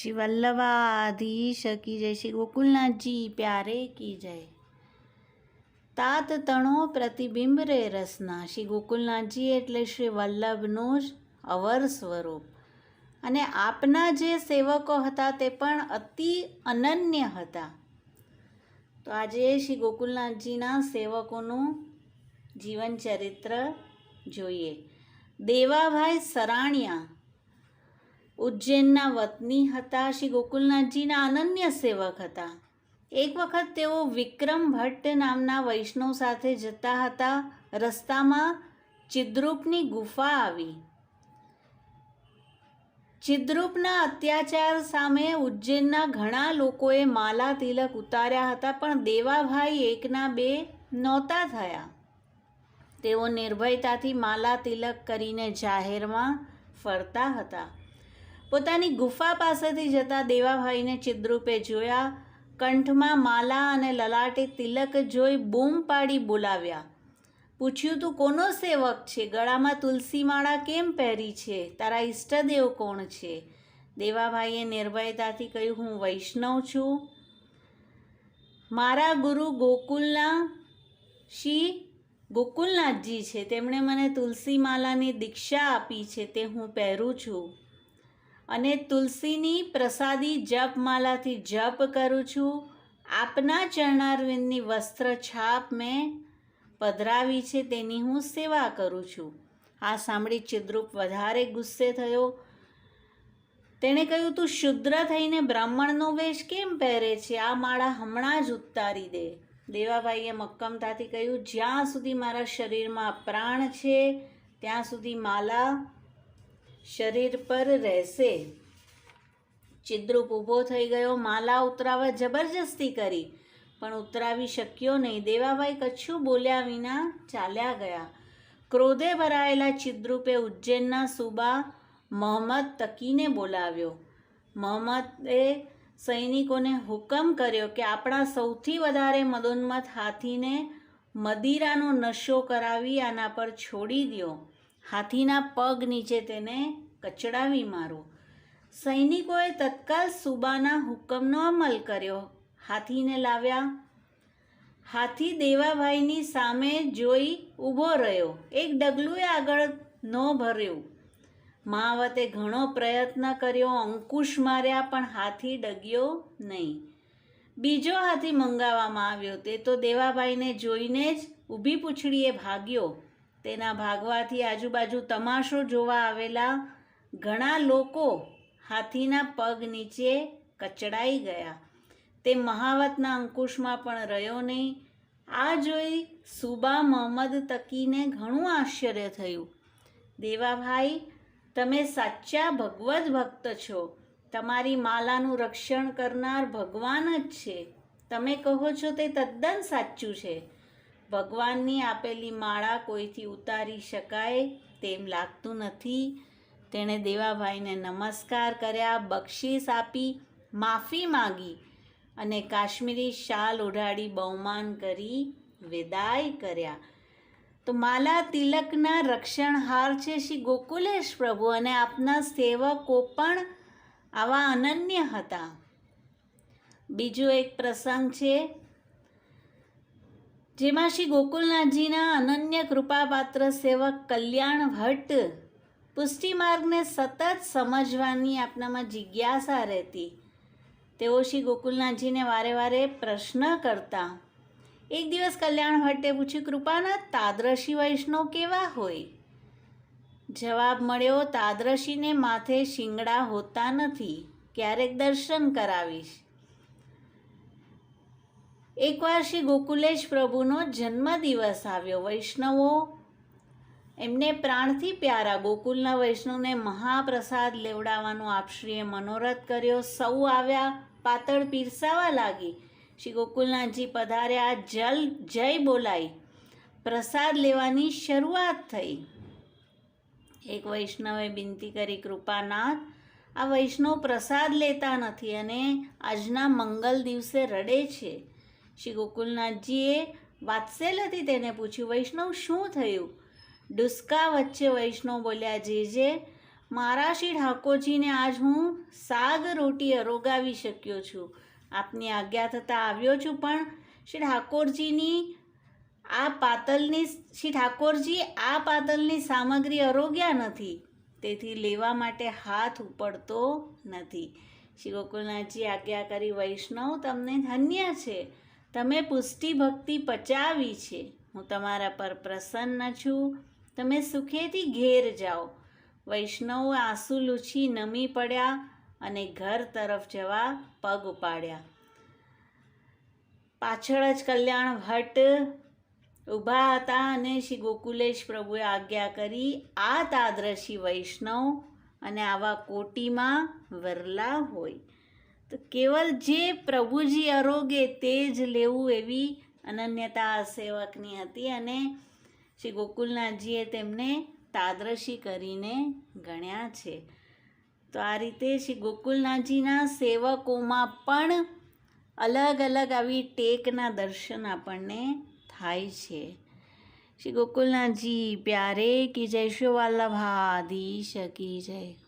શ્રી વલ્લભાધીશ કી જય. શ્રી ગોકુલનાથજી, પ્યારે કી જય. તાત તણો પ્રતિબિંબ રે રસના. શ્રી ગોકુલનાથજી એટલે શ્રી વલ્લભનું જ અવર સ્વરૂપ. અને આપના જે સેવકો હતા તે પણ અતિ અનન્ય હતા. તો આજે શ્રી ગોકુલનાથજીના સેવકોનું જીવન ચરિત્ર જોઈએ. દેવાભાઈ સરાણિયા ઉજ્જૈનના વતની હતા, શ્રી ગોકુલનાથજીના અનન્ય સેવક હતા. એક વખત તેઓ વિક્રમ ભટ્ટ નામના વૈષ્ણવ સાથે જતા હતા. રસ્તામાં ચિદ્રૂપની ગુફા આવી. ચિદ્રૂપના અત્યાચાર સામે ઉજ્જૈનના ઘણા લોકોએ માલા તિલક ઉતાર્યા હતા, પણ દેવાભાઈ એકના બે નહોતા થયા. તેઓ નિર્ભયતાથી માલા તિલક કરીને જાહેરમાં ફરતા હતા. પોતાની ગુફા પાસેથી જતા દેવાભાઈને ચિદ્રૂપે જોયા, કંઠમાં માલા અને લલાટે તિલક જોઈ બૂમ પાડી બોલાવ્યા. પૂછ્યું, તું કોનો સેવક છે? ગળામાં તુલસી માળા કેમ પહેરી છે? તારા ઈષ્ટદેવ કોણ છે? દેવાભાઈએ નિર્ભયતાથી કહ્યું, હું વૈષ્ણવ છું. મારા ગુરુ ગોકુલના શ્રી ગોકુલનાથજી છે. તેમણે મને તુલસી માલાની દીક્ષા આપી છે. તે હું પહેરું છું. અને તુલસીની પ્રસાદી જપમાલાથી જપ કરું છું. આપના ચરણારવિંદની વસ્ત્ર છાપ મેં પધરાવી છે, તેની હું સેવા કરું છું. આ સાંભળી ચિદ્રૂપ વધારે ગુસ્સે થયો. તેણે કહ્યું, તું શુદ્ર થઈને બ્રાહ્મણનો વેશ કેમ પહેરે છે? આ માળા હમણાં જ ઉતારી દે. દેવાભાઈએ મક્કમતાથી કહ્યું, જ્યાં સુધી મારા શરીરમાં પ્રાણ છે, ત્યાં સુધી માલા શરીર પર રહેશે. ચિદ્રૂપ ઊભો થઈ ગયો, માલા ઉતરાવવા જબરજસ્તી કરી, પણ ઉતરાવી શક્યો નહીં. દેવાભાઈ કચ્છું બોલ્યા વિના ચાલ્યા ગયા. ક્રોધે ભરાયેલા ચિદ્રુપે ઉજ્જૈનના સુબા મોહમ્મદ તકીને બોલાવ્યો. મોહમ્મદે સૈનિકોને હુકમ કર્યો કે આપણા સૌથી વધારે મદોન્મત હાથીને મદિરાનો નશો કરાવી આના પર છોડી દો હાથીના પગ નીચે તેને કચડાવી મારો. સૈનિકોએ તત્કાલ સુબાના હુકમનો અમલ કર્યો. હાથીને લાવ્યા. હાથી દેવાભાઈની સામે જોઈ ઊભો રહ્યો. એક ડગલું આગળ ન ભર્યું. માવતે ઘણો પ્રયત્ન કર્યો, અંકુશ માર્યા, પણ હાથી ડગ્યો નહીં. બીજો હાથી મંગાવવામાં આવ્યો. તે તો દેવાભાઈને જોઈને જ ઊભી પૂંછડીએ ભાગ્યો. તેના ભાગવાથી આજુબાજુ તમાશો જોવા આવેલા ઘણા લોકો હાથીના પગ નીચે કચડાઈ ગયા. તે મહાવતના અંકુશમાં પણ રહ્યો નહીં. આ જોઈ સુબા મોહમ્મદ તકીને ઘણું આશ્ચર્ય થયું. દેવાભાઈ, તમે સાચા ભગવદ્ ભક્ત છો. તમારી માલાનું રક્ષણ કરનાર ભગવાન જ છે. તમે કહો છો તે તદ્દન સાચું છે. ભગવાનની આપેલી માળા કોઈથી ઉતારી શકાય તેમ લાગતું નથી. તેણે દેવાભાઈને નમસ્કાર કર્યા, બક્ષિસ આપી, માફી માગી અને કાશ્મીરી શાલ ઉઢાડી બહુમાન કરી વિદાય કર્યા. તો માલા તિલકના રક્ષણહાર છે શ્રી ગોકુલેશ પ્રભુ અને આપના સેવકો પણ આવા અનન્ય હતા. બીજો એક પ્રસંગ છે, જેમાં શ્રી ગોકુલનાથજીના અનન્ય કૃપાપાત્ર સેવક કલ્યાણ ભટ્ટ પુષ્ટિ માર્ગને સતત સમજવાની આપનામાં જિજ્ઞાસા રહેતી. તેઓ શ્રી ગોકુલનાથજીને વારે વારે પ્રશ્ન કરતા. એક દિવસ કલ્યાણ ભટ્ટે પૂછ્યું, કૃપાના, તાદ્રશી વૈષ્ણવ કેવા હોય? જવાબ મળ્યો, તાદ્રશીને માથે શિંગડા હોતા નથી. ક્યારેક દર્શન કરાવીશ. એકવાર શ્રી ગોકુલેશ પ્રભુનો જન્મદિવસ આવ્યો. વૈષ્ણવો એમને પ્રાણથી પ્યારા ગોકુલના વૈષ્ણવને મહાપ્રસાદ લેવડાવવાનો આપશ્રીએ મનોરથ કર્યો. સૌ આવ્યા, પાતળ પીરસાવા લાગી. શ્રી ગોકુલનાથજી પધાર્યા, જલ, જય બોલાઈ પ્રસાદ લેવાની શરૂઆત થઈ. એક વૈષ્ણવે વિનંતી કરી, કૃપાનાથ, આ વૈષ્ણવ પ્રસાદ લેતા નથી અને આજના મંગલ દિવસે રડે છે. શ્રી ગોકુલનાથજીએ વાત્સલ્યથી તેને પૂછ્યું, વૈષ્ણવ, શું થયું? ડુસ્કા વચ્ચે વૈષ્ણવ બોલ્યા જે જે મારા શ્રી ઠાકોરજીને આજ હું સાગ રોટી અરોગાવી શક્યો છું. આપની આજ્ઞા થતાં આવ્યો છું, પણ શ્રી ઠાકોરજીની આ પાતલની, શ્રી ઠાકોરજી આ પાતલની સામગ્રી અરોગ્યા નથી. તેથી લેવા માટે હાથ ઉપડતો નથી. શ્રી ગોકુલનાથજી આજ્ઞા કરી, વૈષ્ણવ, તમને ધન્ય છે. તમે પુષ્ટિ ભક્તિ પચાવી છે. હું તમારા પર પ્રસન્ન છું. તમે સુખેથી ઘેર જાઓ. વૈષ્ણવ આંસુ લૂછી નમી પડ્યા અને ઘર તરફ જવા પગ ઉપાડ્યા. પાછળ જ કલ્યાણ ભટ્ટ ઊભા હતા અને શ્રી ગોકુલેશ પ્રભુએ આજ્ઞા કરી, આ તાદ્રશી વૈષ્ણવ અને આવા કોટીમાં વરલા હોય. તો કેવલ જે પ્રભુજી અરોગે તે જ લેવું એવી અનન્યતા સેવકની હતી અને શ્રી ગોકુલનાથજીએ તેમને તાદ્રશી કરીને ગણ્યા છે. તો આ રીતે શ્રી ગોકુલનાથજીના સેવકોમાં પણ અલગ અલગ આવી ટેકના દર્શન આપણને થાય છે. શ્રી ગોકુલનાથજી, પ્યારે કી જય શ્રી વલ્લભાધીશ કી જય.